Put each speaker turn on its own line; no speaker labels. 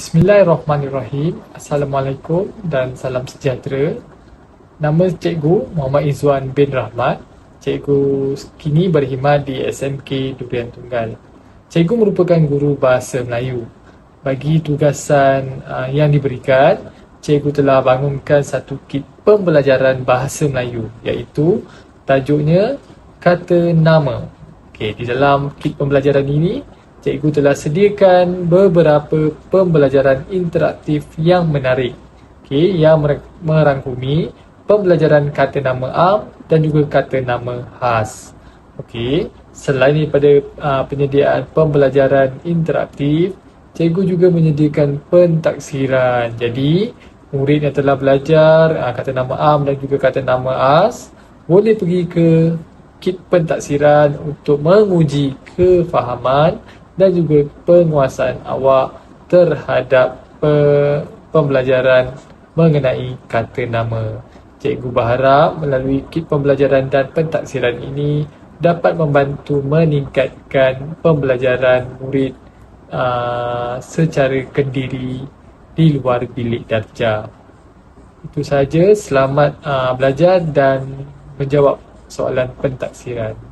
Bismillahirrahmanirrahim. Assalamualaikum dan salam sejahtera. Nama Cikgu Muhammad Izzuan bin Rahmat. Cikgu kini berkhidmat di SMK Durian Tunggal. Cikgu merupakan guru bahasa Melayu. Bagi tugasan uh, yang diberikan, cikgu telah bangunkan satu kit pembelajaran bahasa Melayu iaitu tajuknya kata nama. Okey, di dalam kit pembelajaran ini, cikgu telah sediakan beberapa pembelajaran interaktif yang menarik okay, yang merangkumi pembelajaran kata nama am dan juga kata nama khas. Okey, selain daripada uh, penyediaan pembelajaran interaktif, cikgu juga menyediakan pentaksiran. Jadi, murid yang telah belajar uh, kata nama am dan juga kata nama khas boleh pergi ke kit pentaksiran untuk menguji kefahaman dan juga penguasaan awak terhadap pe pembelajaran mengenai kata nama. Cikgu berharap melalui kit pembelajaran dan pentaksiran ini dapat membantu meningkatkan pembelajaran murid uh, secara kendiri di luar bilik darjah. Itu sahaja. Selamat uh, belajar dan menjawab soalan pentaksiran.